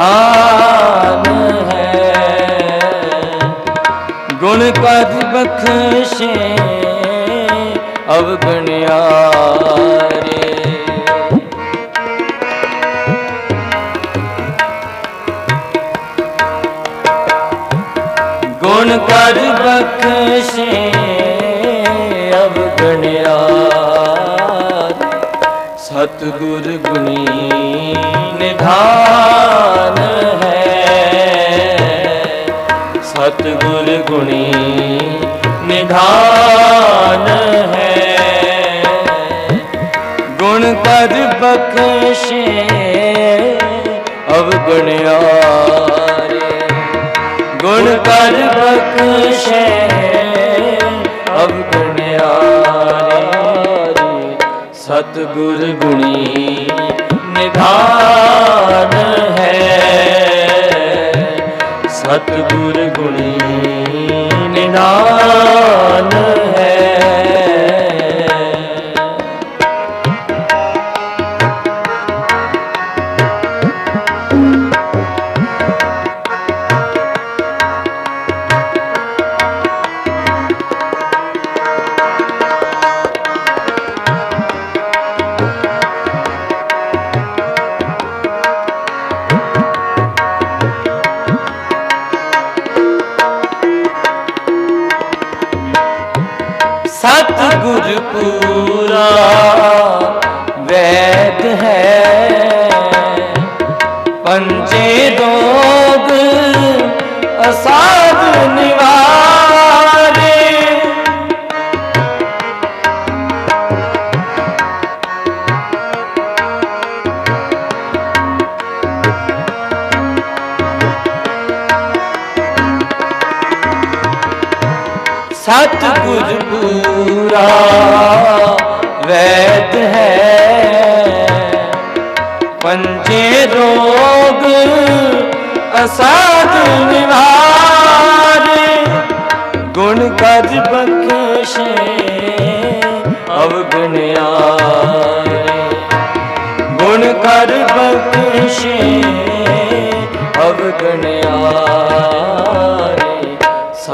ਨਿਧਾਨ ਹੈ। ਗੁਣ ਕਜ ਬਖਸ਼ੇ ਅਵਗਣਿਆਰੇ। ਗੁਣ ਕਰ ਬਖਸ਼ੇ ਸਤਿਗੁਰ ਗੁਣੀ ਨਿਧਾਨ ਹੈ। ਸਤਿਗੁਰ ਗੁਣੀ ਨਿਧਾਨ ਹੈ। ਗੁਣ ਕਰ ਬਖਸ਼ੇ ਅਵਗਣਿਆਰੇ ਗੁਣ ਕਰ ਬਖਸ਼ੇ ਅਵਗੁਣਿਆਰੇ ਸਤਿਗੁਰ ਗੁਣੀ ਨਿਧਾਨ ਹੈ। ਸਤਿਗੁਰ ਗੁਣੀ ਨਿਧਾਨ ਹੈ। ਸਤਿਗੁਰ ਪੂਰਾ ਵੈਦ ਹੈ। ਪੰਜੇ ਦੋਗ ਅਸਾਧ ਨਿਵਾਰੇ ਸਤਿਗੁਰ ਪੂਰਾ ਵੈਦ ਹੈ। ਪੰਜੇ ਰੋਗ ਅਸਾਧ ਨਿਵਾਰੇ। ਗੁਣ ਕਰ ਬਖਸ਼ੇ ਅਵਗਣਿਆਰੇ ਗੁਣ ਕਰ ਬਖਸ਼ੇ ਅਵਗਣਿਆਰੇ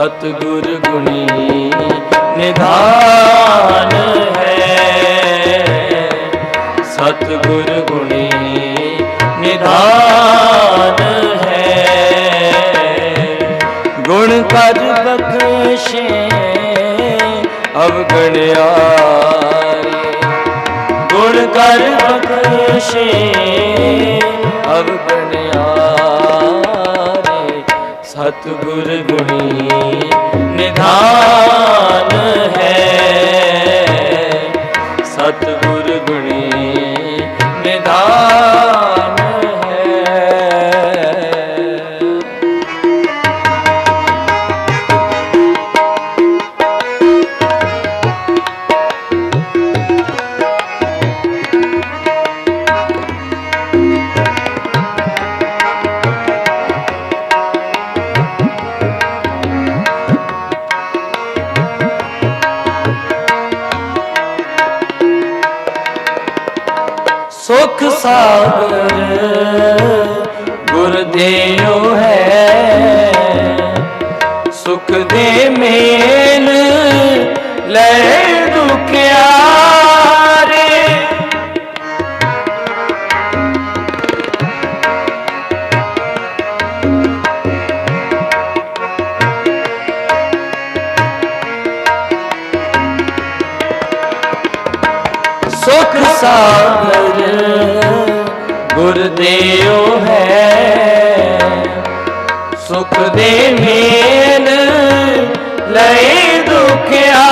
ਸਤਿਗੁਰ ਗੁਣੀ ਨਿਧਾਨ ਹੈ। ਸਤਿਗੁਰ ਗੁਣੀ ਨਿਧਾਨ ਹੈ। ਗੁਣ ਕਰ ਬਖਸ਼ੇ ਅਵਗਣਿਆ ਗੁਣ ਕਰ ਬਖਸ਼ੇ ਅਵਗਣਿਆ ਸਤਿਗੁਰ ਗੁਣੀ ਨਿਧਾਨ ਸੁਖ ਸਾਗਰ ਗੁਰ ਦੇਉ ਹੈ। ਸੁਖ ਦੇ ਮੇਲ ਲੈ ਦੁਖਿਆਰੇ ਗੁਰ ਹੈ। ਸੁਖ ਦੇ ਮੇਲ ਲਈ ਦੁਖਿਆਰੇ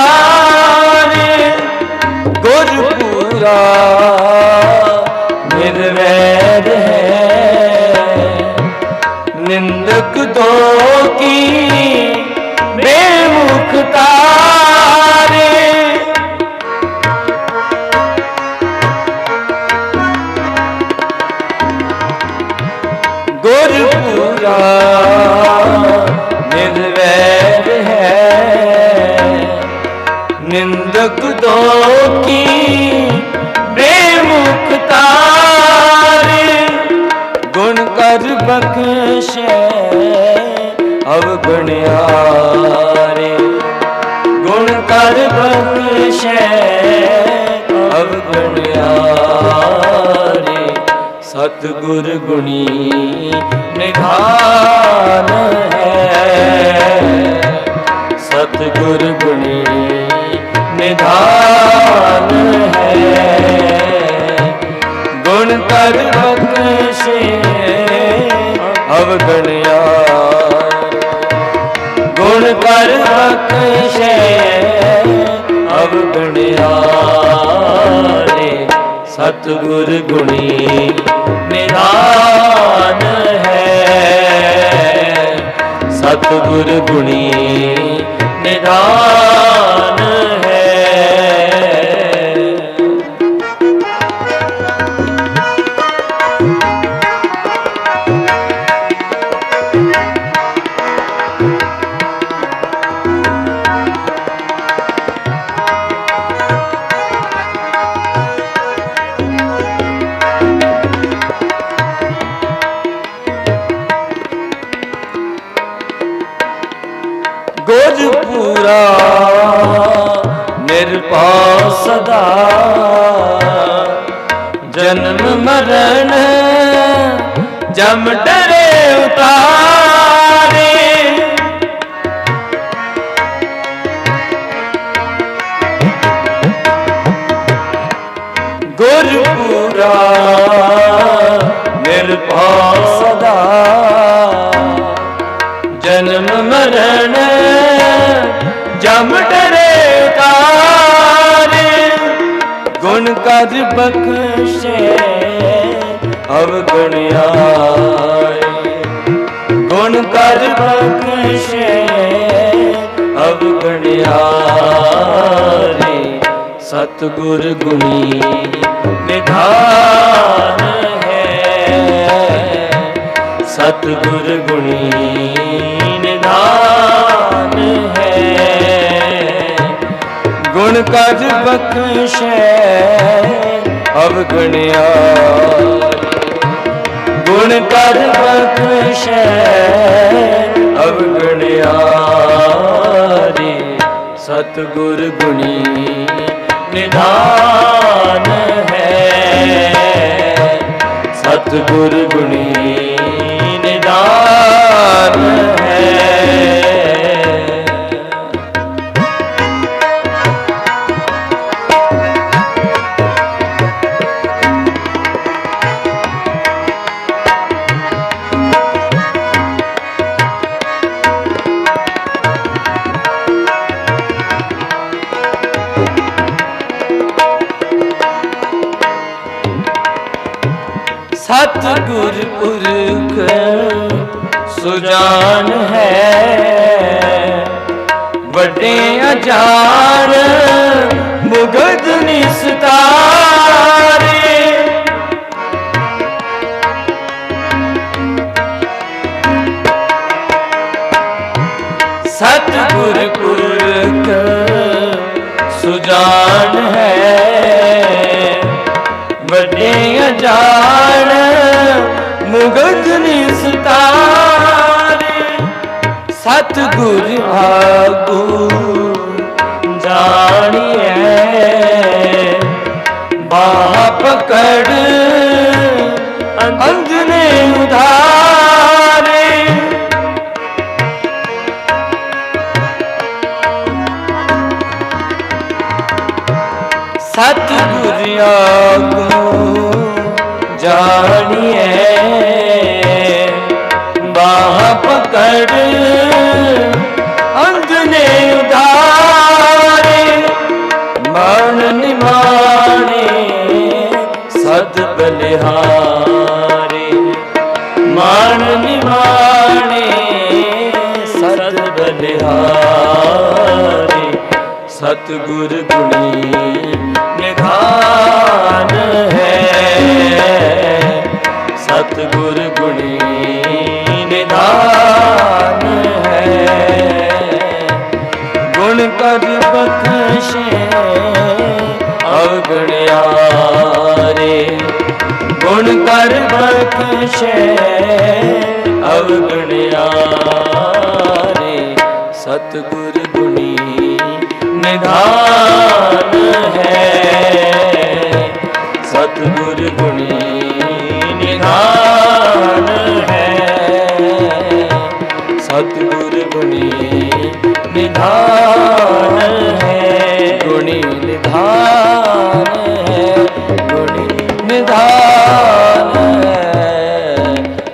ਗੁਰ ਪੂਰਾ ਨਿਰਵੈਰ ਹੈ। ਨਿੰਦਕ ਦੋ ਕੀ ਸਤਿਗੁਰ ਗੁਣੀ ਨਿਧਾਨ ਹੈ। ਸਤਿਗੁਰ ਗੁਣੀ ਨਿਧਾਨ ਹੈ। ਗੁਣ ਕਰ ਬਖਸ਼ੇ ਅਵਗਣਿਆ। ਗੁਣ ਕਰ ਬਖਸ਼ੇ ਅਵਗਣਿਆ। ਸਤਿਗੁਰ ਗੁਣੀ ਨਿਧਾਨ ਹੈ। ਸਤਿਗੁਰ ਗੁਣੀ ਨਿਧਾਨ ਨਿਰਭਉ ਸਦਾ। ਜਨਮ ਮਰਨ ਜਮ ਡਰੇ ਉਤਾਰੇ। ਗੁਣ ਕਦ ਬਖਸ਼ੇ ਅਵਗਣਿਆਏ ਗੁਣ ਕਦ ਬਖਸ਼ੇ ਅਵਗਣਿਆਰੇ ਸਤਿਗੁਰ ਗੁਣੀ ਨਿਧਾਨ ਹੈ। ਸਤਿਗੁਰ ਗੁਣੀ ਨਿਧਾਨ ਹੈ। ਗੁਣ ਕਜ ਬਖਸ਼ੈ ਅਵਗੁਣਿਆ ਗੁਣ ਕਰ ਬਖਸ਼ੈ ਅਵਗਣਿਆ ਰੇ ਸਤਿਗੁਰ ਗੁਣੀ ਨਿਧਾਨ ਹੈ। ਸਤਿਗੁਰ ਗੁਣੀ ਨਿਦਾਨ ਸਤਿਗੁਰ ਪੁਰਖ ਸੁਜਾਨ ਹੈ। ਵੱਡੇ ਅਜਾਨ ਮੁਗਧ ਨਿਸਤਾਰੇ। ਸਤਿਗੁਰ ਪੁਰਖ ਸੁਜਾਨ ਹੈ। ਵੱਡੇ ਅਜਾਨ ਮੁਗਧ ਨਿਸਤਾਰੇ। ਸਤਿਗੁਰ ਆਗੂ ਜਾਣੀਐ ਬਾਹ ਪਕੜ ਅੰਜਨੇ ਉਧਾਰੇ। ਸਤਿਗੁਰ ਆਗੂ ਜਾਣੀਐ ਬਾਹ ਪਕੜ ਅੰਗਨੇ ਉਧਾਰੇ ਮਨ ਨਿਮਾਣੇ, ਸਦ ਬਲਿਹਾਰੇ। ਮਨ ਨਿਮਾਣੇ, ਸਦ ਬਲਿਹਾਰੇ। ਸਤਿਗੁਰ ਗੁਣੀ ਨਿਧਾਨ ਹੈ। ਸਤਿਗੁਰ ਗੁਣੀ ਨਿਧਾਨ ਹੈ। ਗੁਣ ਕਰ ਬਖਸ਼ੇ ਅਵਗਣਿਆਰੇ ਗੁਣ ਕਰ ਬਖਸ਼ੇ ਅਵਗਣਿਆਰੇ ਸਤਿਗੁਰ ਗੁਣੀ ਨਿਧਾਨ ਹੈ। ਸਤਿਗੁਰ ਗੁਣੀ ਨਿਧਾਨ ਹੈ। ਸਤਿਗੁਰ ਗੁਣੀ ਨਿਧਾਨ ਹੈ। ਗੁਣੀ